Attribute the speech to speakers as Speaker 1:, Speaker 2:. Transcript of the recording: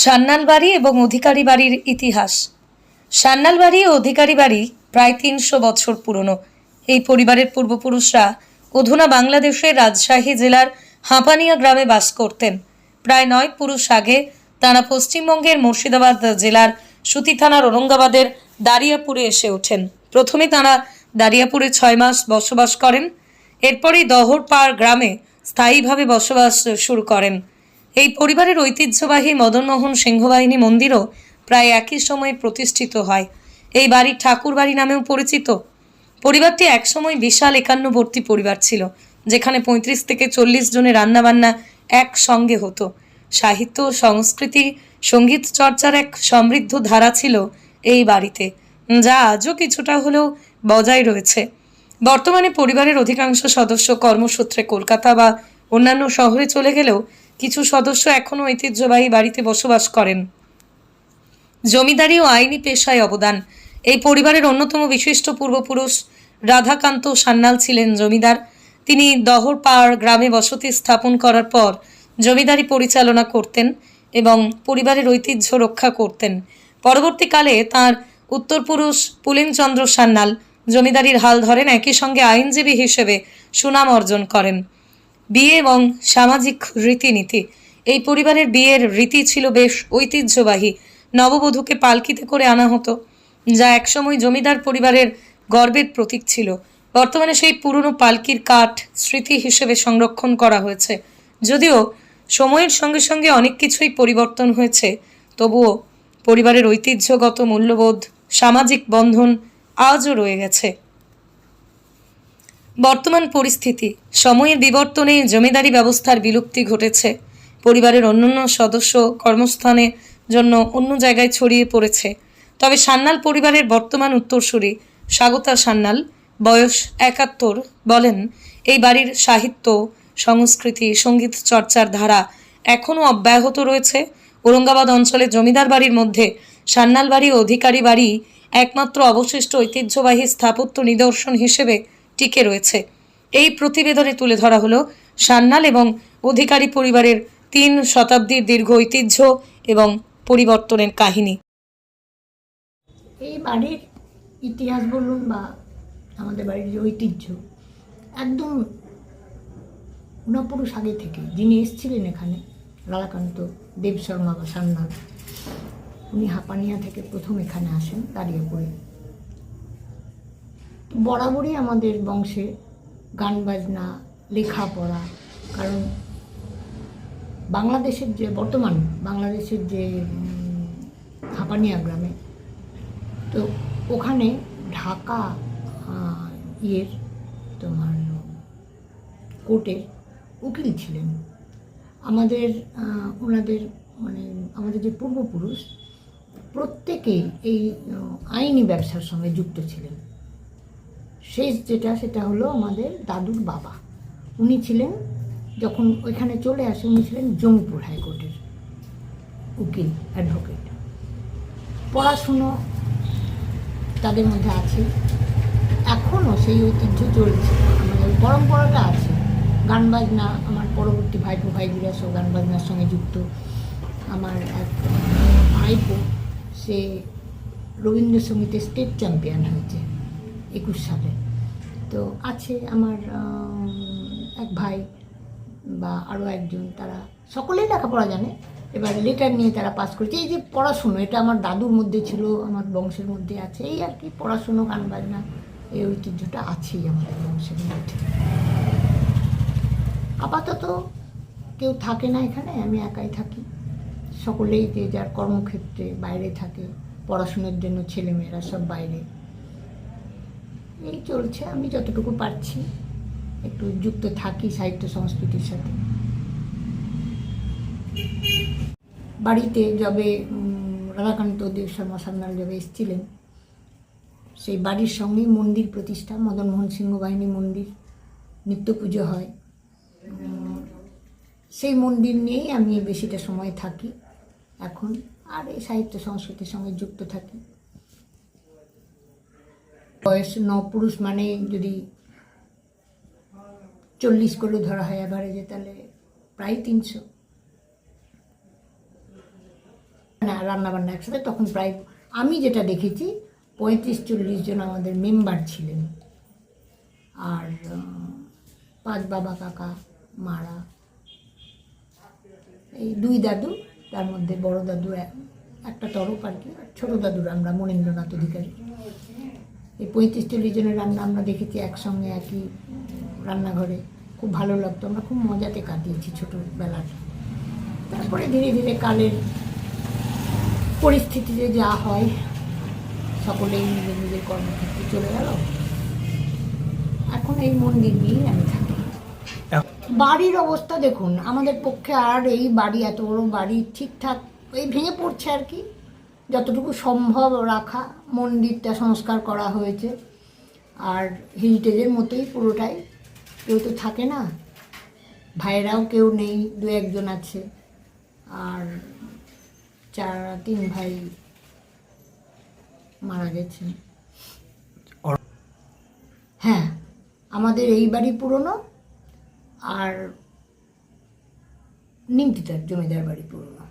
Speaker 1: সান্নাল বাড়ি এবং অধিকারী বাড়ির ইতিহাস। সান্নাল বাড়ি ও অধিকারী বাড়ি প্রায় তিনশো বছর পুরনো। এই পরিবারের পূর্বপুরুষরা অধুনা বাংলাদেশের রাজশাহী জেলার হাঁপানিয়া গ্রামে বাস করতেন। প্রায় নয় পুরুষ আগে তারা পশ্চিমবঙ্গের মুর্শিদাবাদ জেলার সুতি থানার ঔরঙ্গাবাদের দারিয়াপুরে এসে ওঠেন। প্রথমে তারা দারিয়াপুরে ছয় মাস বসবাস করেন। এরপরই দহরপাড় গ্রামে স্থায়ীভাবে বসবাস শুরু করেন। এই পরিবারের ঐতিহ্যবাহী মদনমোহন সিংহবাহিনী মন্দিরও প্রায় একই সময়ে প্রতিষ্ঠিত হয়। এই বাড়ি ঠাকুর বাড়ি নামেও পরিচিত। পরিবারটি একসময় বিশাল একান্নবর্তী পরিবার ছিল, যেখানে পঁয়ত্রিশ থেকে চল্লিশ জনের রান্নাবান্না একসঙ্গে হতো। সাহিত্য, সংস্কৃতি, সংগীত চর্চার এক সমৃদ্ধ ধারা ছিল এই বাড়িতে, যা আজও কিছুটা হলেও বজায় রয়েছে। বর্তমানে পরিবারের অধিকাংশ সদস্য কর্মসূত্রে কলকাতা বা অন্যান্য শহরে চলে গেলেও কিছু সদস্য এখনও ঐতিহ্যবাহী বাড়িতে বসবাস করেন। জমিদারি ও আইনি পেশায় অবদান। এই পরিবারের অন্যতম বিশিষ্ট পূর্বপুরুষ রাধাকান্ত সান্যাল ছিলেন জমিদার। তিনি দহরপাড় গ্রামে বসতি স্থাপন করার পর জমিদারি পরিচালনা করতেন এবং পরিবারের ঐতিহ্য রক্ষা করতেন। পরবর্তীকালে তার উত্তরপুরুষ পুলিনচন্দ্র সান্যাল জমিদারির হাল ধরেন, একই সঙ্গে আইনজীবী হিসেবে সুনাম অর্জন করেন। বিয়ে এবং সামাজিক রীতিনীতি। এই পরিবারের বিয়ের রীতি ছিল বেশ ঐতিহ্যবাহী। নববধূকে পালকিতে করে আনা হতো, যা একসময় জমিদার পরিবারের গর্বের প্রতীক ছিল। বর্তমানে সেই পুরনো পালকির কাঠ স্মৃতি হিসেবে সংরক্ষণ করা হয়েছে। যদিও সময়ের সঙ্গে সঙ্গে অনেক কিছুই পরিবর্তন হয়েছে, তবুও পরিবারের ঐতিহ্যগত মূল্যবোধ, সামাজিক বন্ধন আজও রয়ে গেছে। বর্তমান পরিস্থিতি, সময়ের বিবর্তনে জমিদারি ব্যবস্থার বিলুপ্তি ঘটেছে। পরিবারের অন্যান্য সদস্য কর্মস্থানে জন্য অন্য জায়গায় ছড়িয়ে পড়েছে। তবে সান্যাল পরিবারের বর্তমান উত্তরসূরি স্বাগতা সান্যাল, বয়স একাত্তর, বলেন, এই বাড়ির সাহিত্য, সংস্কৃতি, সংগীত চর্চার ধারা এখনও অব্যাহত রয়েছে। ঔরঙ্গাবাদ অঞ্চলের জমিদার বাড়ির মধ্যে সান্যাল বাড়ি অধিকারী বাড়ি একমাত্র অবশিষ্ট ঐতিহ্যবাহী স্থাপত্য নিদর্শন হিসেবে টিকে রয়েছে। এই প্রতিবেদনে তুলে ধরা হলো সান্যাল এবং অধিকারী পরিবারের তিন শতাব্দীর দীর্ঘ ঐতিহ্য এবং পরিবর্তনের কাহিনী।
Speaker 2: এই বাড়ির ইতিহাস বলুন বা আমাদের বাড়ির যে ঐতিহ্য, একদম উনপুরুষ আগে থেকে যিনি এসেছিলেন এখানে, লালাকান্ত দেব শর্মা বা সান্নাল উনি হাপানিয়া থেকে প্রথম এখানে আসেন দাঁড়িয়েপুরে বরাবরই আমাদের বংশে গান বাজনা, লেখাপড়া, কারণ বাংলাদেশের যে, বর্তমান বাংলাদেশের যে হাপানিয়া গ্রামে, তো ওখানে ঢাকা ইয়ের তোমার কোর্টের উকিল ছিলেন। আমাদের ওনাদের মানে আমাদের যে পূর্বপুরুষ প্রত্যেকেই এই আইনি ব্যবসার সঙ্গে যুক্ত ছিলেন। শেষ যেটা সেটা হলো আমাদের দাদুর বাবা। উনি ছিলেন যখন ওইখানে চলে আসে, উনি ছিলেন জঙ্গিপুর হাইকোর্টের উকিল অ্যাডভোকেট পড়াশুনো তাদের মধ্যে আছে। এখনও সেই ঐতিহ্য চলছে। আমাদের পরম্পরাটা আছে। গান বাজনা, আমার পরবর্তী ভাইপো ভাইজিরা সব গান বাজনার সঙ্গে যুক্ত। আমার এক ভাইপো, সে রবীন্দ্রসঙ্গীতে স্টেট চ্যাম্পিয়ন হয়েছে। একুশ সালে। তো আছে আমার এক ভাই বা আরও একজন, তারা সকলেই লেখাপড়া জানে। এবার লেটার নিয়ে তারা পাস করেছে। এই যে পড়াশুনো, এটা আমার দাদুর মধ্যে ছিল, আমার বংশের মধ্যে আছে। এই আর কি, পড়াশুনো, গান বাজনা, এই ঐতিহ্যটা আছেই আমাদের বংশের মধ্যে। আপাতত কেউ থাকে না এখানে, আমি একাই থাকি। সকলেই যে যার কর্মক্ষেত্রে বাইরে থাকে, পড়াশুনোর জন্য ছেলেমেয়েরা সব বাইরে। এই চলছে, আমি যতটুকু পারছি। একটু যুক্ত থাকি সাহিত্য সংস্কৃতির সাথে। বাড়িতে যবে রাধাকান্ত দেব শর্মা সান্যাল যবে এসেছিলেন, সেই বাড়ির সঙ্গেই মন্দির প্রতিষ্ঠা মদনমোহন সিংহ বাহিনী মন্দির, নিত্য পুজো হয়। সেই মন্দির নিয়েই আমি বেশিটা সময় থাকি। এখন আর এই সাহিত্য সংস্কৃতির সঙ্গে যুক্ত থাকি। বয়স ন পুরুষ মানে যদি চল্লিশ করে ধরা হয় অ্যাভারেজে তাহলে প্রায় তিনশো। রান্না বান্না একসাথে, তখন প্রায় আমি যেটা দেখেছি, পঁয়ত্রিশ চল্লিশ জন আমাদের মেম্বার ছিলেন। আর পাঁচ বাবা, কাকা, মারা, এই দুই দাদু, তার মধ্যে বড় দাদু এক- একটা তরফ আর কি, আর ছোটো দাদুর আমরা মনীন্দ্রনাথ অধিকারী। এই পঁয়ত্রিশ চল্লিশ জনের রান্না আমরা দেখেছি একসঙ্গে একই রান্নাঘরে। খুব ভালো লাগতো। আমরা খুব মজাতে কাটিয়েছি ছোটোবেলাটা তারপরে ধীরে ধীরে কালের পরিস্থিতিতে যা হয়, সকলেই নিজের নিজের কর্মক্ষেত্রে চলে গেল। এখন এই মন্দির নিয়েই আমি থাকি। বাড়ির অবস্থা দেখুন, আমাদের পক্ষে আর এই বাড়ি এত বড় বাড়ি ঠিকঠাক এই ভেঙে পড়ছে আর কি। যতটুকু সম্ভব রাখা মন্দিরটা সংস্কার করা হয়েছে। আর হেরিটেজের মতোই পুরোটাই। কেউ তো থাকে না। ভাইয়েরাও কেউ নেই দু একজন আছে। আর চার তিন ভাই মারা গেছে হ্যাঁ আমাদের এই বাড়ি পুরনো আর নিমতিতার জমিদার বাড়ি পুরনো।